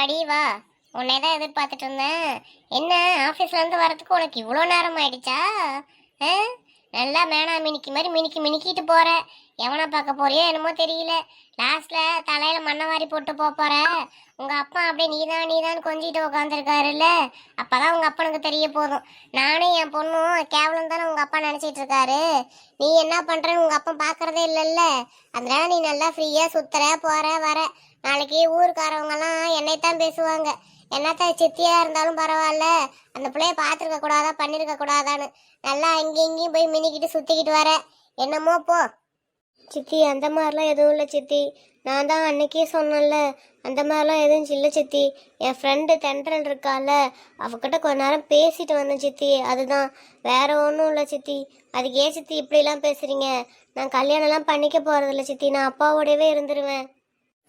வாடி வா. உன்னை தான் எதிர்பார்த்துட்டு இருந்தேன். என்ன ஆஃபீஸ்லேருந்து வரத்துக்கு வரதுக்கு உனக்கு இவ்வளோ நேரம் ஆயிடுச்சா? ஆ? நல்லா மேனா மினிக்கி மாதிரி மினிக்கி மினிக்கிட்டு போகிற எவனை பார்க்க போறியோ என்னமோ தெரியல. லாஸ்ட்டில் தலையில் மண்ணை வாரி போட்டு போப் போகிற உங்கள் அப்பா அப்படியே நீதான் நீதான் கொஞ்சிட்டு உட்காந்துருக்காருல்ல அப்போ தான் உங்கள் அப்பனுக்கு தெரிய போதும். நானும் என் பொண்ணும் கேவலம் தானே உங்கள் அப்பா நினச்சிட்டு இருக்காரு. நீ என்ன பண்ணுறேன்னு உங்கள் அப்பா பார்க்குறதே இல்லைல்ல. அதனால நீ நல்லா ஃப்ரீயாக சுற்றுற போகிற வர. நாளைக்கு ஊருக்காரவங்க எல்லாம் என்னைத்தான் பேசுவாங்க. என்னத்த சித்தியா இருந்தாலும் பரவாயில்ல. அந்த பிள்ளைய பார்த்துருக்க கூடாதா பண்ணிருக்க கூடாதான்னு. நல்லா அங்கேயும் இங்கேயும் போய் மினிக்கிட்டு சுத்திக்கிட்டு வர. என்னமோ போ. சித்தி அந்த மாதிரிலாம் எதுவும் இல்லை சித்தி. நான் தான் அன்னைக்கே சொன்னேன்ல அந்த மாதிரிலாம் எதுவும் இல்லை சித்தி. என் ஃப்ரெண்டு தென்றல் இருக்கால அவகிட்ட கொஞ்ச நேரம் பேசிட்டு வந்தேன் சித்தி. அதுதான் வேற ஒன்றும் இல்லை சித்தி. அதுக்கு ஏன் சித்தி இப்படிலாம் பேசுறீங்க? நான் கல்யாணம்லாம் பண்ணிக்க போகிறதில்ல சித்தி. நான் அப்பாவோடவே இருந்துருவேன்.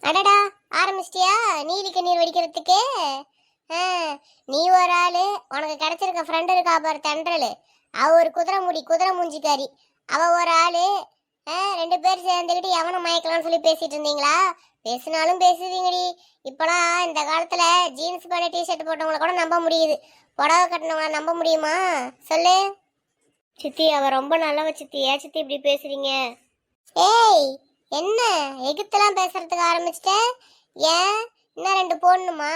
அடடா ஆரம்பிச்சிட்டியா? நீலி கண்ணீர் வடிக்கிறதுக்கு? ஆ, நீ ஒரு ஆளு. உனக்கு கிடைச்சிருக்க ஃப்ரெண்டு இருக்கா பாரு தென்றல். அவ ஒரு குதிரை முடி குதிரை மூஞ்சிக்காரி. அவ ஒரு ஆளு. ஆ, ரெண்டு பேர் சேர்ந்துக்கிட்டு எவனை மயக்கலாம்னு சொல்லி பேசிட்டு இருந்தீங்களா? பேசினாலும் பேசுவீங்கடி. இப்போலாம் இந்த காலத்துல ஜீன்ஸ் பேண்ட் டிஷர்ட் போட்டவங்கள கூட நம்ப முடியுது. புடவை கட்டினவங்கள நம்ப முடியுமா? சொல்லு. சித்தி அவ ரொம்ப நல்லவ சித்தி. ஏன் சித்தி இப்படி பேசுறீங்க? ஏய் என்ன? எகுத்தெல்லாம் பேசுறதுக்கு ஆரம்பிச்சிட்ட? ஏன்? இன்னும் ரெண்டு போடணுமா?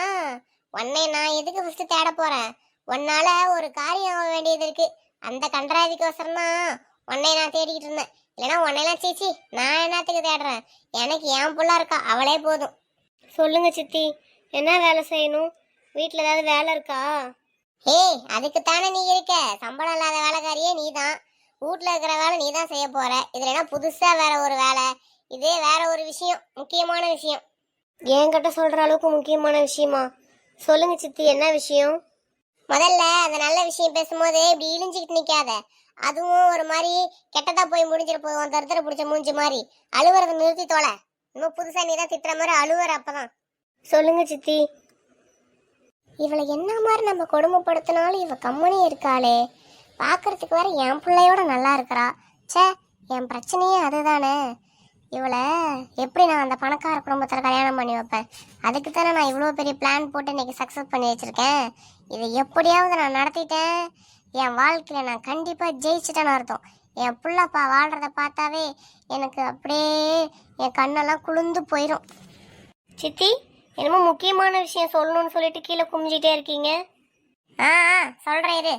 உன்னை நான் எதுக்கு ஃபர்ஸ்ட் தேட போறேன்? உன்னால ஒரு காரியம் ஆக வேண்டியது இருக்கு. அந்த கண்டராதிக்கோசரம் தான் உன்னை நான் தேடிக்கிட்டு இருந்தேன். இல்லைன்னா உன்னையெல்லாம் சீச்சி நான் என்னத்துக்கு தேடுறேன்? எனக்கு என் புள்ள இருக்கா அவளே போதும். சொல்லுங்க சித்தி. என்ன வேலை செய்யணும்? வீட்டில் ஏதாவது வேலை இருக்கா? ஏய் அதுக்கு தானே நீ இருக்க. சம்பளம் இல்லாத வேலைக்காரியே நீ தான் வீட்டில் இருக்கிற வேலை நீ தான் செய்ய போற. இதுல என்ன புதுசா வேற ஒரு வேலை? இதே வேற ஒரு விஷயம் முக்கியமான விஷயம். என்கிட்ட சொல்ற அளவுக்கு முக்கியமான விஷயமா? சொல்லுங்க சித்தி என்ன விஷயம்? முதல்ல அந்த நல்ல விஷயம் பேசும்போது இப்படி இழிஞ்சுக்கிட்டு நிக்காத. அதுவும் ஒரு மாதிரி கெட்டதா போய் முடிஞ்சிட போதும் தருத்தர பிடிச்ச மூஞ்சி மாதிரி. அழுவுறத நிறுத்தி தோல. இன்னும் புதுசா நீ தான் திட்டுற மாதிரி அழுவுற அப்பதான். சொல்லுங்க சித்தி. இவளை என்ன மாதிரி நம்ம கொடுமைப்படுத்தினாலும் இவ கம்மனே இருக்காளே. பார்க்கறதுக்கு வேற என் பிள்ளையோட நல்லா இருக்கிறா. ச்சே என் பிரச்சனையே அதுதானே. இவளை எப்படி நான் அந்த பணக்கார குடும்பத்தில் கல்யாணம் பண்ணி வைப்பேன்? அதுக்கு தானே நான் இவ்வளோ பெரிய பிளான் போட்டு இன்னைக்கு சக்ஸஸ் பண்ணி வச்சுருக்கேன். இதை எப்படியாவது நான் நடத்திட்டேன். என் வாழ்க்கையில் நான் கண்டிப்பாக ஜெயிச்சிட்டேன்னு அர்த்தம். என் பிள்ளைப்பா வாழ்கிறத பார்த்தாவே எனக்கு அப்படியே என் கண்ணெல்லாம் குளிர்ந்து போயிடும் சித்தி என்னமோ முக்கியமான விஷயம் சொல்லணும்னு சொல்லிட்டு கீழே குமிஞ்சிட்டே இருக்கீங்க. ஆ ஆ, சொல்கிறேன் இரு.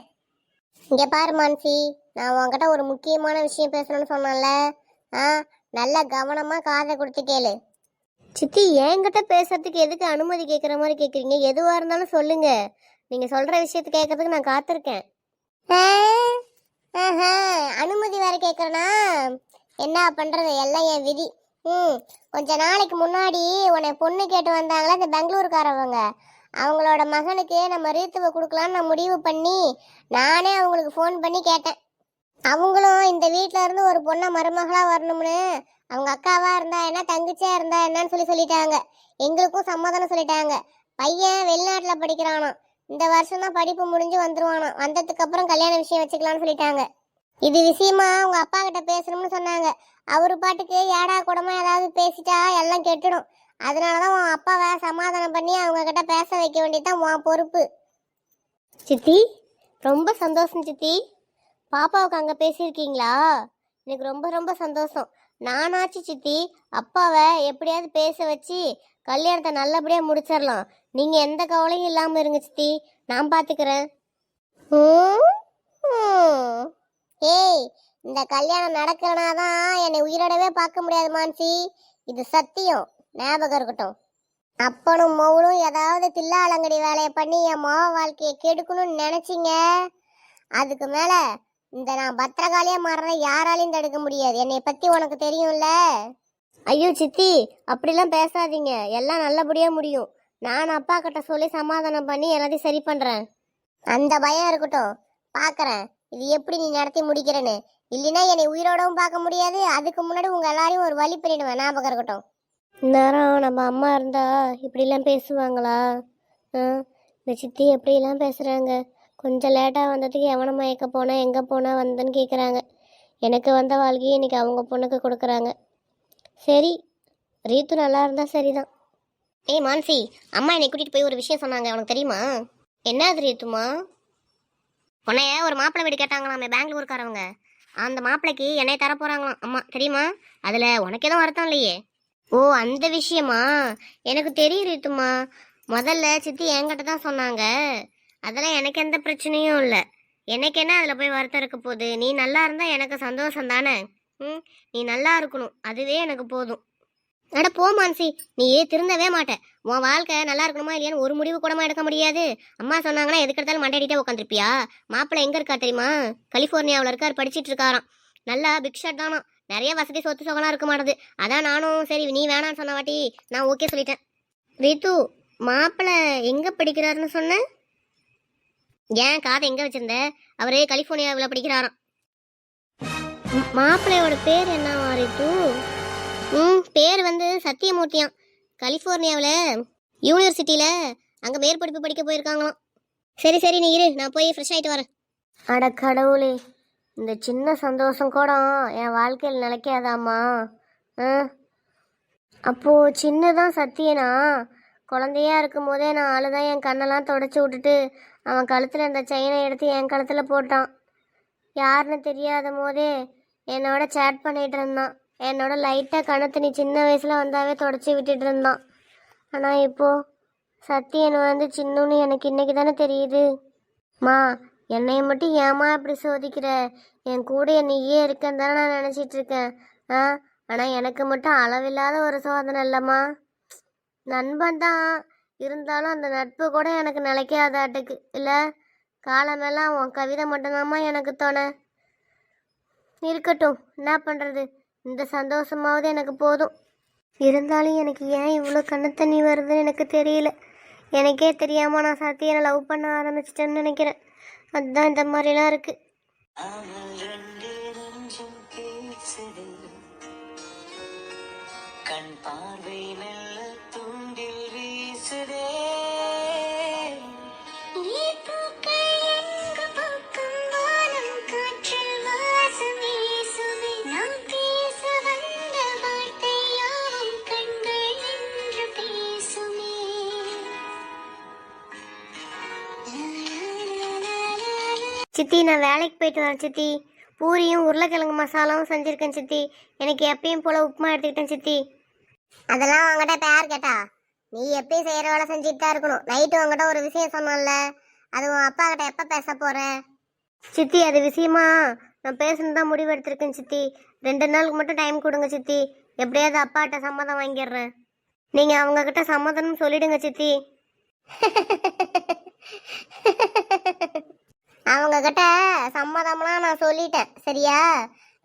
இங்கே பாரு மான்சி நான் உங்ககிட்ட ஒரு முக்கியமான விஷயம் பேசணும்னு சொன்னேன்ல. ஆ நல்லா கவனமா காதை கொடுத்து கேளு. சித்தி என்கிட்ட பேசுறதுக்கு எதுக்கு அனுமதி கேட்குற மாதிரி கேட்குறீங்க எதுவாக இருந்தாலும் சொல்லுங்க. நீங்கள் சொல்கிற விஷயத்தை கேட்கறதுக்கு நான் காத்திருக்கேன். அனுமதி வேற கேட்குறேனா என்ன பண்ணுறது எல்லாம் என் விதி. ம் கொஞ்ச நாளைக்கு முன்னாடி உன்னை பொண்ணு கேட்டு வந்தாங்களா இந்த பெங்களூருக்காரவங்க. அவங்களோட மகனுக்கு நம்ம ரீத்துவை கொடுக்கலான்னு நான் முடிவு பண்ணி நானே அவங்களுக்கு ஃபோன் பண்ணி கேட்டேன். அவங்களும் இந்த வீட்டில இருந்து ஒரு பொண்ணை மருமகளா வரணும்னு அவங்க அக்காவா இருந்தா என்ன தங்கச்சியா இருந்தா என்னன்னு சொல்லி சொல்லிட்டாங்க. எங்களுக்கும் சம்மதம்னு சொல்லிட்டாங்க. பையன் வெளிநாட்டுல படிக்கிறானோ இந்த வருஷம் தான் படிப்பு முடிஞ்சு வந்துருவானா வந்ததுக்கு அப்புறம் கல்யாண விஷயம் வச்சுக்கலாம்னு சொல்லிட்டாங்க. இது விஷயமா அவங்க அப்பா கிட்ட பேசணும்னு சொன்னாங்க. அவரு பாட்டுக்கு ஏடா கூடமா ஏதாவது பேசிட்டா எல்லாம் கெட்டுடும். அதனாலதான் உன் அப்பாவை சமாதானம் பண்ணி அவங்க கிட்ட பேச வைக்க வேண்டியதுதான் உன் பொறுப்பு. சித்தி ரொம்ப சந்தோஷம் சித்தி. பாப்பாவுக்கு அங்கே பேசியிருக்கீங்களா? எனக்கு ரொம்ப ரொம்ப சந்தோஷம். நானாச்சு சித்தி அப்பாவை எப்படியாவது பேச வச்சு கல்யாணத்தை நல்லபடியாக முடிச்சிடலாம் நீங்கள் எந்த கவலையும் இல்லாமல் இருங்க சித்தி. நான் பார்த்துக்கிறேன் ஏய் இந்த கல்யாணம் நடக்கிறனாதான் என்னை உயிரோடவே பார்க்க முடியாது மான்சி. இது சத்தியம். ஞாபகம் இருக்கட்டும். அப்பனும் மௌனும் ஏதாவது தில்லாலங்கடி வேலையை பண்ணி என் மாவ வாழ்க்கையை கெடுக்கணும்னு நினச்சிங்க? அதுக்கு மேலே இந்த நான் பத்திரகாளியா மாறுறத யாராலையும் தடுக்க முடியாது. என்னை பத்தி உனக்கு தெரியும்ல? ஐயோ சித்தி அப்படிலாம் பேசாதீங்க. எல்லாம் நல்லபடியா முடியும். நான் அப்பா கிட்ட சொல்லி சமாதானம் பண்ணி எல்லாத்தையும் சரி பண்றேன். அந்த பயம் இருக்கட்டும். பாக்குறேன். இது எப்படி நீ நடத்தி முடிக்கிறேன்னு. இல்லைன்னா என்னை உயிரோடவும் பார்க்க முடியாது. அதுக்கு முன்னாடி உங்க எல்லாரையும் ஒரு வழி பண்ணிடுவேன். ஞாபகம் இருக்கட்டும். நேரம் நம்ம அம்மா இருந்தா இப்படிலாம் பேசுவாங்களா? இந்த சித்தி எப்படிலாம் பேசுறாங்க? கொஞ்சம் லேட்டாக வந்ததுக்கு எவனை மயக்க போனா எங்கே போனா வந்தேன்னு கேட்குறாங்க எனக்கு வந்த வாழ்க்கையை இன்னைக்கு அவங்க பொண்ணுக்கு கொடுக்குறாங்க. சரி ரீத்து நல்லா இருந்தால் சரிதான். ஏய் மான்சி அம்மா என்னை கூட்டிகிட்டு போய் ஒரு விஷயம் சொன்னாங்க. உனக்கு தெரியுமா? என்ன அது ரீத்துமா? உன்னைய ஒரு மாப்பிள்ளை வீடு கேட்டாங்களாமே பெங்களூருக்காரவங்க அந்த மாப்பிள்ளைக்கு என்னை தர அம்மா தெரியுமா? அதில் உனக்கு எதுவும் வருத்தம் இல்லையே? ஓ அந்த விஷயமா? எனக்கு தெரியும் ரீத்துமா. முதல்ல சித்தி என்கிட்ட தான் சொன்னாங்க. அதெல்லாம் எனக்கு எந்த பிரச்சனையும் இல்லை. எனக்கு என்ன அதில் போய் வருத்தம் இருக்க போகுது? நீ நல்லா இருந்தால் எனக்கு சந்தோஷம் தானே? ம் நீ நல்லா இருக்கணும். அதுவே எனக்கு போதும். அட போ மான்சி நீ திருந்தவே மாட்ட. உன் வாழ்க்கை நல்லா இருக்கணுமா இல்லையான்னு ஒரு முடிவு கூடமா எடுக்க முடியாது. அம்மா சொன்னாங்கன்னா எதுக்கு எடுத்தாலும் மண்டையிட்டே உட்காந்துருப்பியா மாப்பிள்ளை எங்கே இருக்கா தெரியுமா? கலிஃபோர்னியாவில் இருக்கார் படிச்சிட்டு இருக்காராம். நல்லா பிக் ஷாட் தானா நிறைய வசதி சொத்து சொகலாம் இருக்க மாட்டேது. அதான் நானும் சரி நீ வேணான்னு சொன்ன வாட்டி நான் ஓகே சொல்லிட்டேன். ரித்து மாப்பிள்ளை எங்கே படிக்கிறாருன்னு சொன்னேன் ஏன் காதை எங்க வச்சிருந்த? அவரு கலிஃபோர்னியாவில் படிக்கிறாராம். மாப்பிள்ளையோட பேர் என்ன ரீத்து ம் பேர் வந்து சத்தியமூர்த்தியாம். கலிஃபோர்னியாவில் யூனிவர்சிட்டியில் அங்கே மேற்படிப்பு படிக்க போயிருக்காங்களாம். சரி சரி நீ இரு நான் போய் ஃப்ரெஷ் ஆகிட்டு வரேன். அட கடவுளே இந்த சின்ன சந்தோஷம் கூட என் வாழ்க்கையில் நிலைக்காதாம்மா. ஆ? அப்போது சின்னதான் சத்தியனா? குழந்தையா இருக்கும் போதே நான் அழுதான் என் கண்ணெல்லாம் தொடச்சி விட்டுட்டு அவன் கழுத்தில் இருந்த செயினை எடுத்து என் கழுத்தில் போட்டான். யாருன்னு தெரியாத போதே என்னோட சேட் பண்ணிகிட்டு இருந்தான். என்னோட லைட்டாக கணத்து நீ சின்ன வயசில் வந்தாவே தொடச்சி விட்டுட்டு இருந்தான். ஆனால் இப்போது சத்தியன் வந்து சின்னுன்னு எனக்கு இன்னைக்கு தானே தெரியுது. மா என்னைய மட்டும் ஏமா இப்படி சோதிக்கிற? என் கூட நீயே இருக்கேன்னு தானே நான் நினச்சிட்டு இருக்கேன். ஆ ஆனால் எனக்கு மட்டும் அளவில்லாத ஒரு சோதனை இல்லைம்மா. நண்பன் தான். இருந்தாலும் அந்த நட்பு கூட எனக்கு நிலைக்காதாட்டுக்கு. இல்லை காலமெல்லாம் உன் கவிதை மட்டும்தாம்மா எனக்கு தோணை. இருக்கட்டும் என்ன பண்ணுறது இந்த சந்தோஷமாவது எனக்கு போதும். இருந்தாலும் எனக்கு ஏன் இவ்வளோ கண்ணு தண்ணி வருதுன்னு எனக்கு தெரியல. எனக்கே தெரியாமல் நான் சத்தியனை லவ் பண்ண ஆரம்பிச்சிட்டேன்னு நினைக்கிறேன். அதுதான் இந்த மாதிரிலாம் இருக்குது கண் பார்வை சித்தி நான் வேலைக்கு போயிட்டு வரேன் சித்தி. பூரியும் உருளைக்கிழங்கு மசாலாவும் செஞ்சுருக்கேன் சித்தி. எனக்கு எப்பயும் போல உப்புமா எடுத்துக்கிட்டேன் சித்தி. அதெல்லாம் உங்ககிட்ட இப்போ யார் கேட்டா நீ எப்பயும் செய்கிற வேலை செஞ்சுட்டு தான் இருக்கணும். நைட்டு உங்ககிட்ட ஒரு விஷயம் சொன்னோம்ல அது உன் அப்பா கிட்ட எப்போ பேச போற? சித்தி அது விஷயமா? நான் பேசணும் தான் முடிவு எடுத்திருக்கேன் சித்தி. ரெண்டு நாளுக்கு மட்டும் டைம் கொடுங்க சித்தி. எப்படியாவது அப்பாட்ட சம்மதம் வாங்கிடுறேன். நீங்கள் அவங்கக்கிட்ட சம்மதம்னு சம்மதம் சொல்லிடுங்க சித்தி. அவங்க கிட்ட சம்மதம்லாம் நான் சொல்லிட்டேன் சரியா?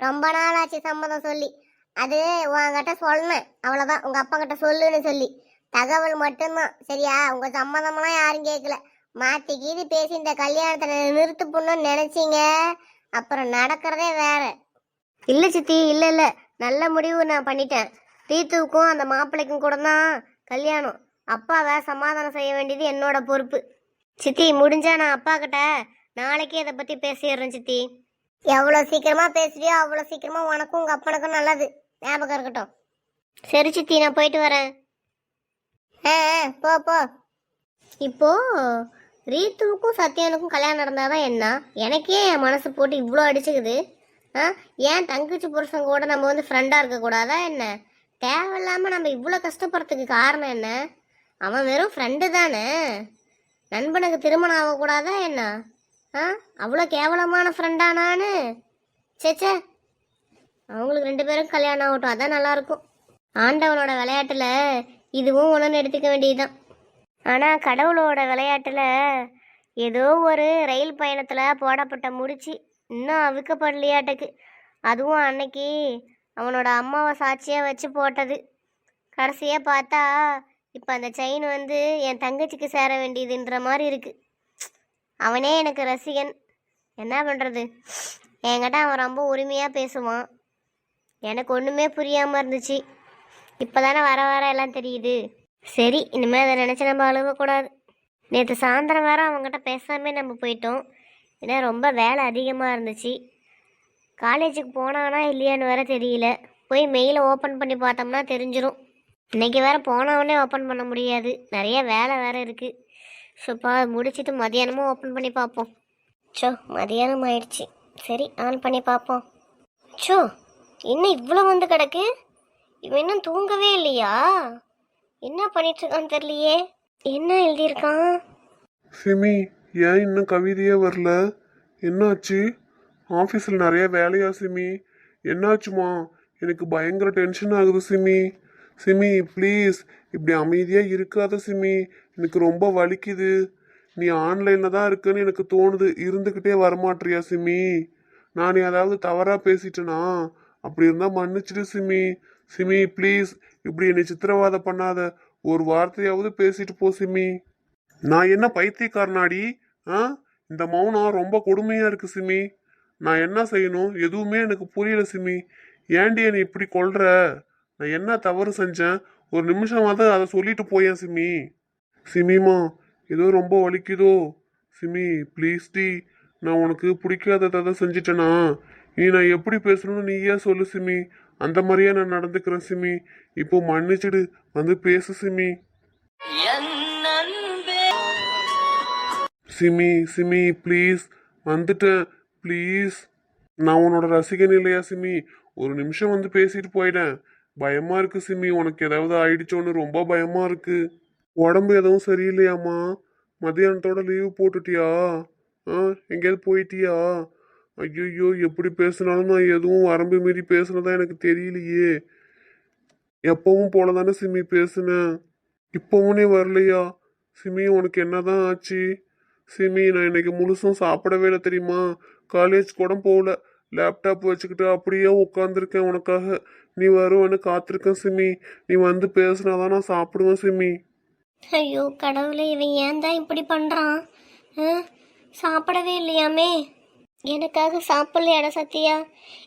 ரொம்ப நாள் ஆச்சு சம்மதம் சொல்லி. அது உங்ககிட்ட சொன்னேன் அவ்வளோதான் உங்கள் அப்பா கிட்ட சொல்லுன்னு சொல்லி. தகவல் மட்டும்தான் சரியா? உங்கள் சம்மதம்லாம் யாரும் கேட்கல. மாற்றி கீதி பேசி இந்த கல்யாணத்தை நிறுத்து பண்ணணும்னு நினச்சிங்க? அப்புறம் நடக்கிறதே வேற. இல்லை சித்தி இல்லை இல்லை. நல்ல முடிவு நான் பண்ணிட்டேன். தீத்துவுக்கும் அந்த மாப்பிள்ளைக்கும் கூட தான் கல்யாணம். அப்பாவை சமாதானம் செய்ய வேண்டியது என்னோட பொறுப்பு. சித்தி முடிஞ்சா நான் அப்பா கிட்ட நாளைக்கே இதை பத்தி பேசிடுறேன் சித்தி. எவ்வளோ சீக்கிரமா பேசுறியோ அவ்வளோ சீக்கிரமா உனக்கும் உங்கள் அப்பனுக்கும் நல்லது. ஞாபகம் இருக்கட்டும். சரி சித்தி நான் போயிட்டு வரேன். ஆ ஆ, போ போ. இப்போ ரீத்துவுக்கும் சத்யானுக்கும் கல்யாணம் நடந்தாதான் என்ன? எனக்கே என் மனசு போட்டு இவ்வளோ அடிச்சுக்குது. ஆ ஏன் தங்கச்சி புருஷன் கூட நம்ம வந்து ஃப்ரெண்டாக இருக்கக்கூடாதா என்ன? தேவையில்லாமல் நம்ம இவ்வளோ கஷ்டப்படுறதுக்கு காரணம் என்ன? அவன் வெறும் ஃப்ரெண்டு தானே? நண்பனுக்கு திருமணம் ஆகக்கூடாதா என்ன? ஆ? அவ்வளோ கேவலமான ஃப்ரெண்டா நான்? சேச்சே அவங்களுக்கு ரெண்டு பேரும் கல்யாணம் ஆகட்டும். அதான் நல்லாயிருக்கும். ஆண்டவனோட விளையாட்டில் இதுவும் ஒன்றுன்னு எடுத்துக்க வேண்டியதுதான். ஆனால் கடவுளோட விளையாட்டில் ஏதோ ஒரு ரயில் பயணத்தில் போடப்பட்ட முடிச்சு இன்னும் அவிக்கப்படலையாட்டுக்கு. அதுவும் அன்னைக்கு அவனோட அம்மாவை சாட்சியாக வச்சு போட்டது. கடைசியாக பார்த்தா இப்போ அந்த செயின் வந்து என் தங்கச்சிக்கு சேர வேண்டியதுன்ற மாதிரி இருக்குது அவனே எனக்கு ரசிகன். என்ன பண்ணுறது என்கிட்ட அவன் ரொம்ப உரிமையாக பேசுவான். எனக்கு ஒன்றுமே புரியாமல் இருந்துச்சு. இப்போ தானே வர வர எல்லாம் தெரியுது. சரி இனிமேல் அதை நினச்சி நம்ம அழுகக்கூடாது. நேற்று சாயந்தரம் வேறு அவங்ககிட்ட பேசாமே நம்ம போயிட்டோம். ஏன்னா ரொம்ப வேலை அதிகமாக இருந்துச்சு. காலேஜுக்கு போனானா இல்லையான்னு வேற தெரியல. போய் மெயிலை ஓப்பன் பண்ணி பார்த்தோம்னா தெரிஞ்சிடும் இன்னைக்கு வேறு போனவொடனே ஓப்பன் பண்ண முடியாது. நிறைய வேலை வேறு இருக்குது ஸோப்பா முடிச்சிட்டு மதியானமும் ஓப்பன் பண்ணி பார்ப்போம். சோ மதியானம் ஆயிடுச்சு. சரி ஆன் பண்ணி பார்ப்போம். சோ இன்னும் இவ்வளோ வந்து கிடக்கு? இவன் இன்னும் தூங்கவே இல்லையா? என்ன பண்ணிட்டு இருக்கான்னு தெரியலையே. என்ன எழுதியிருக்கான்? சிமி ஏன் இன்னும் கவிதையே வரல? என்னாச்சு? ஆஃபீஸில் நிறைய வேலையா சிமி என்னாச்சுமா? எனக்கு பயங்கர டென்ஷன் ஆகுது சிமி சிமி ப்ளீஸ் இப்படி அமைதியாக இருக்காத சிமி எனக்கு ரொம்ப வலிக்குது. நீ ஆன்லைனில் தான் இருக்குன்னு எனக்கு தோணுது. இருந்துக்கிட்டே வரமாட்டியா சிமி? நான் ஏதாவது தவறாக பேசிட்டேனா? அப்படி இருந்தால் மன்னிச்சிடு சிமி. சிமி ப்ளீஸ். இப்படி என்னை சித்திரவதை பண்ணாத. ஒரு வார்த்தையாவது பேசிட்டு போ சிமி. நான் என்ன பைத்தியக்காரனாடி? ஆ? இந்த மௌனம் ரொம்ப கொடுமையாக இருக்கு சிமி. நான் என்ன செய்யணும்? எதுவுமே எனக்கு புரியல சிமி. ஏன்டி என்னை இப்படி கொள்ற நான் என்ன தவறு செஞ்சேன்? ஒரு நிமிஷமாவது அதை சொல்லிட்டு போயேன் சிமி. சிமிமா ஏதோ ரொம்ப வலிக்குதோ? சிமி ப்ளீஸ் டி நான் உனக்கு பிடிக்காததை செஞ்சிட்டேனா? நீ நான் எப்படி பேசணும்னு நீயே சொல்லு சிமி. அந்த மாதிரியே நான் நடந்துக்கிறேன் சிமி. இப்போ மன்னிச்சிடு வந்து பேசு சிமி. சிமி சிமி ப்ளீஸ் வந்துட்டேன். ப்ளீஸ் நான் உன்னோட ரசிகன் இல்லையா சிமி? ஒரு நிமிஷம் வந்து பேசிட்டு போயிட்டேன் பயமா இருக்கு சிமி உனக்கு ஏதாவது ஆயிடுச்சோன்னு ரொம்ப பயமா இருக்கு. உடம்பு எதுவும் சரியில்லையாம்மா? மதியானத்தோட லீவ் போட்டுட்டியா? ஆ எங்கேயாவது போயிட்டியா? ஐயோ எப்படி பேசினாலும் நான் எதுவும் வரம்பு மீறி பேசுனதா எனக்கு தெரியலையே. எப்பவும் போல தானே சிமி பேசுனேன். இப்போவும் நீ வரலையா? சிமி உனக்கு என்னதான் ஆச்சு? சிமி நான் இன்னைக்கு முழுசும் சாப்பிடவே இல்லை தெரியுமா? காலேஜ் கூட போகல. லேப்டாப் வச்சுக்கிட்டு அப்படியே உட்காந்துருக்கேன் உனக்காக. நீ வருவேன்னு காத்திருக்கேன் சிமி. நீ வந்து பேசுனாதான் நான் சாப்பிடுவேன் சிமி. ஐயோ கடவுளே இவன் ஏன் தான் இப்படி பண்ணுறான் ஆ? சாப்பிடவே இல்லையாமே? எனக்காக சாப்பிடலையாடா சத்யா?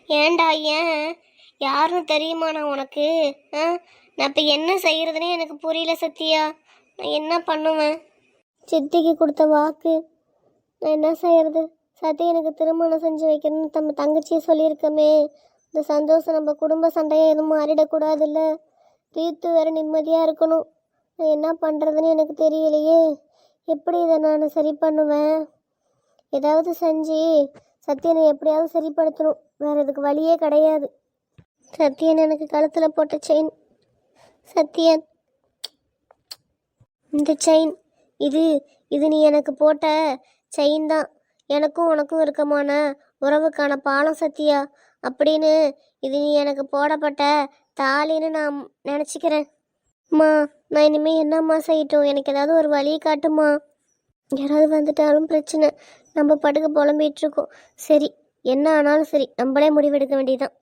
ஏன்டா ஏன்? யாருன்னு தெரியுமா நான் உனக்கு? ஆ? நான் இப்போ என்ன செய்கிறதுனே எனக்கு புரியல சத்யா. நான் என்ன பண்ணுவேன்? சித்திக்கு கொடுத்த வாக்கு. நான் என்ன செய்கிறது சத்யா எனக்கு திருமணம் செஞ்சு வைக்கணும்னு நம்ம தங்கச்சியை சொல்லியிருக்கமே. இந்த சந்தோஷம் நம்ம குடும்ப சண்டையை எதுவும் மாறிடக்கூடாதுல்ல. தீர்த்து வேற நிம்மதியாக இருக்கணும். நான் என்ன பண்ணுறதுன்னு எனக்கு தெரியலையே. எப்படி இதை நான் சரி பண்ணுவேன்? ஏதாவது செஞ்சு சத்யனை எப்படியாவது சரிப்படுத்தணும். வேறு இதுக்கு வழியே கிடையாது. சத்யன் எனக்கு கழுத்தில் போட்ட செயின். சத்யன் இந்த செயின். இது இது நீ எனக்கு போட்ட செயின் தான். எனக்கும் உனக்கும் இருக்கமான உறவுக்கான பாலம் சத்தியா அப்படின்னு இது நீ எனக்கு போடப்பட்ட தாலின்னு நான் நினச்சிக்கிறேன். அம்மா நான் இனிமேல் என்னம்மா செய்யட்டும்? எனக்கு ஏதாவது ஒரு வழி காட்டுமா யாராவது வந்துட்டாலும் பிரச்சனை. நம்ம படுக்க புலம்பிட்டு இருக்கோம் சரி என்ன ஆனாலும் சரி நம்மளே முடிவெடுக்க வேண்டியதுதான்.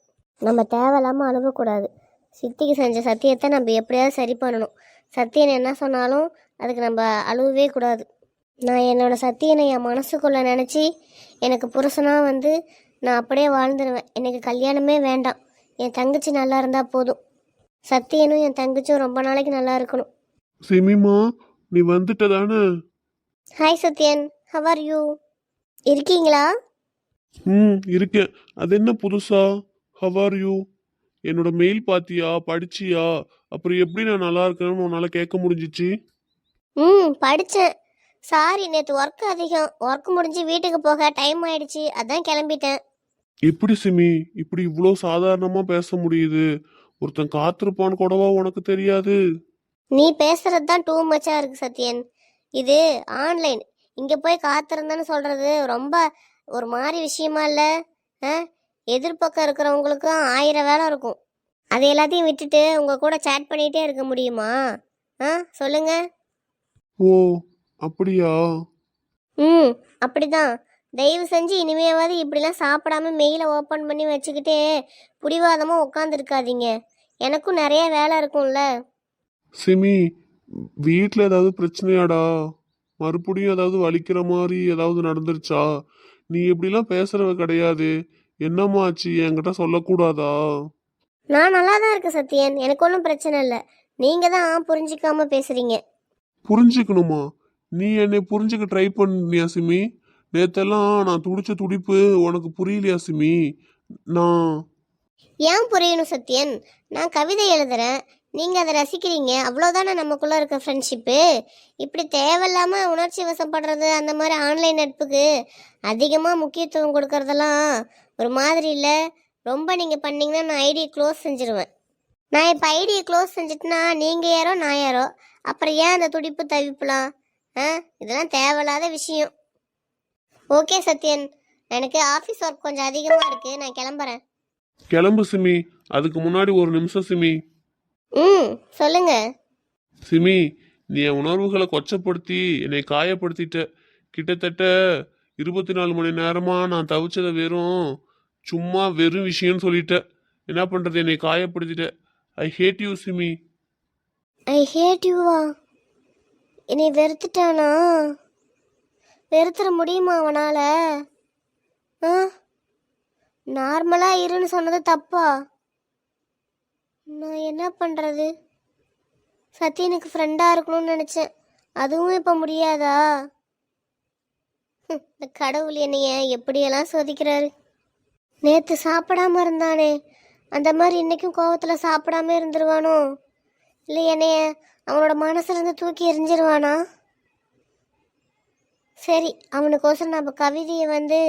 நம்ம தேவையில்லாமல் அழுகக்கூடாது. சித்திக்கு செஞ்ச சத்தியத்தை நம்ம எப்படியாவது சரி பண்ணணும். சத்தியன் என்ன சொன்னாலும் அதுக்கு நம்ம அழுவவே கூடாது. நான் என்னோடய சத்தியனை என் மனசுக்குள்ளே நினச்சி எனக்கு புருஷனாக வந்து நான் அப்படியே வாழ்ந்துடுவேன் எனக்கு கல்யாணமே வேண்டாம். என் தங்கச்சி நல்லா இருந்தால் போதும். சத்தியனும் என் தங்கச்சியும் ரொம்ப நாளைக்கு நல்லா இருக்கணும். சிமிமா நீ வந்துட்ட தானே? Hi Sathyan. How are you இருக்கீங்களா? ம் இருக்கேன். அது என்ன புதுசா? ஹவ் ஆர் யூ என்னோட மெயில் பாத்தியா? படிச்சியா? அப்புறம் எப்படி நான் நல்லா இருக்கேன்னு உன்னால கேட்க முடிஞ்சிச்சு? ம் படித்தேன் சாரி நேற்று ஒர்க் அதிகம். ஒர்க் முடிஞ்சு வீட்டுக்கு போக டைம் ஆயிடுச்சு. அதான் கிளம்பிட்டேன். எப்படி சிமி? இப்படி இவ்வளோ சாதாரணமா பேச முடியுது? ஒருத்தன் காத்திருப்பான்னு கூடவா உனக்கு தெரியாது? நீ பேசுறது தான் டூ மச்சா இருக்கு சத்யன். இது ஆன்லைன் இங்கே போய் காத்திருந்தேன்னு சொல்றது ரொம்ப ஒரு மாதிரி விஷயமா இல்லை? எதிர்பக்கம் இருக்கிறவங்களுக்கும் ஆயிரம் வேலை இருக்கும். அது எல்லாத்தையும் விட்டுட்டு உங்கள் கூட சேட் பண்ணிகிட்டே இருக்க முடியுமா? ஆ சொல்லுங்க. ஓ அப்படியா? ம் அப்படிதான். தயவு செஞ்சு இனிமேவாவது இப்படிலாம் சாப்பிடாம மெயிலை ஓப்பன் பண்ணி வச்சுக்கிட்டே புடிவாதமாக உட்காந்துருக்காதீங்க எனக்கும் நிறைய வேலை இருக்கும்ல. சிமி வீட்டில் ஏதாவது பிரச்சனையாடா? மறுபடியும் ஏதாவது வலிக்கிற மாதிரி ஏதாவது நடந்துருச்சா? நீ இப்படிலாம் பேசுறவ கிடையாது. என்னம்மா ஆச்சு? என்கிட்ட சொல்லக்கூடாதா? நான் நல்லா தான் இருக்கேன் சத்யன். எனக்கு ஒன்றும் பிரச்சனை இல்லை. நீங்கள் தான் புரிஞ்சிக்காம பேசுகிறீங்க புரிஞ்சுக்கணுமா? நீ என்னை புரிஞ்சுக்க ட்ரை பண்ணியா சிமி? நேத்தெல்லாம் நான் துடிச்ச துடிப்பு உனக்கு புரியலையா சிமி? நான் ஏன் புரியணும் சத்யன்? நான் கவிதை எழுதுறேன். நீங்கள் அதை ரசிக்கிறீங்க. அவ்வளோதானே நமக்குள்ளே இருக்க ஃப்ரெண்ட்ஷிப்பு இப்படி தேவையில்லாமல் உணர்ச்சி வசப்படுறது அந்த மாதிரி ஆன்லைன் நட்புக்கு அதிகமாக முக்கியத்துவம் கொடுக்கறதெல்லாம் ஒரு மாதிரி இல்லை. ரொம்ப நீங்கள் பண்ணிங்கன்னா நான் ஐடியை க்ளோஸ் செஞ்சுருவேன். நான் இப்போ ஐடியை க்ளோஸ் செஞ்சுட்டுனா நீங்கள் யாரோ நான் யாரோ? அப்புறம் ஏன் அந்த துடிப்பு தவிப்புலாம்? ஆ? இதெல்லாம் தேவையில்லாத விஷயம். ஓகே சத்யன். எனக்கு ஆஃபீஸ் ஒர்க் கொஞ்சம் அதிகமாக இருக்குது நான் கிளம்புறேன். கிளம்பு சிமி. அதுக்கு முன்னாடி ஒரு நிமிஷம் சிமி. ம் சொல்லுங்க. சிமி நீ என் உணர்வுகளை கொச்சப்படுத்தி என்னை காயப்படுத்திட்ட. கிட்டத்தட்ட இருபத்தி நாலு மணி நேரமா நான் தவிச்சதை வெறும் சும்மா வெறும் விஷயம்னு சொல்லிட்ட. என்ன பண்றது? என்னை காயப்படுத்திட்ட. I hate you Simi. I hate யூவா என்னை வெறுத்துட்டானா? வெறுத்துற முடியுமா அவனால? ஆ? நார்மலாக இருன்னு சொன்னது தப்பா? நான் என்ன பண்ணுறது சத்யனுக்கு ஃப்ரெண்டாக இருக்கணும்னு நினச்சேன். அதுவும் இப்போ முடியாதா? இந்த கடவுள் என்னைய எப்படியெல்லாம் சோதிக்கிறாரு? நேற்று சாப்பிடாம இருந்தானே அந்த மாதிரி இன்னைக்கும் கோவத்தில் சாப்பிடாம இருந்துருவானோ? இல்லை என்னைய அவனோட மனசுல இருந்து தூக்கி எரிஞ்சிருவானா சரி அவனுக்கோசரம் நம்ம கவிதையை வந்து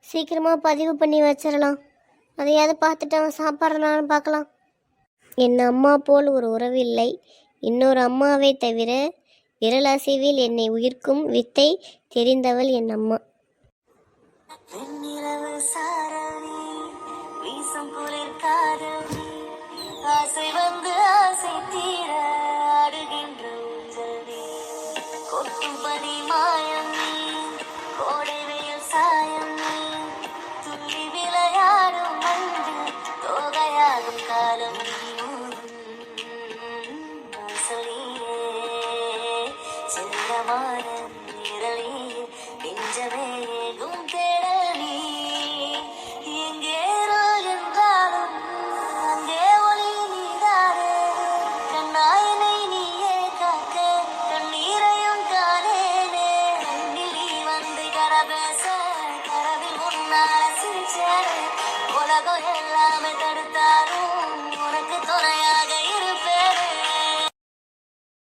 சீக்கிரமாக பதிவு பண்ணி வச்சிடலாம். அதையாவது பார்த்துட்டு அவன் சாப்பிட்றான்னு பார்க்கலாம். என் அம்மா போல் ஒரு உறவு இல்லை. இன்னொரு அம்மாவை தவிர விரலசைவில் என்னை உயிர்க்கும் வித்தை தெரிந்தவள் என் அம்மா. குளிர் ஆசை வந்து ஆசை தீர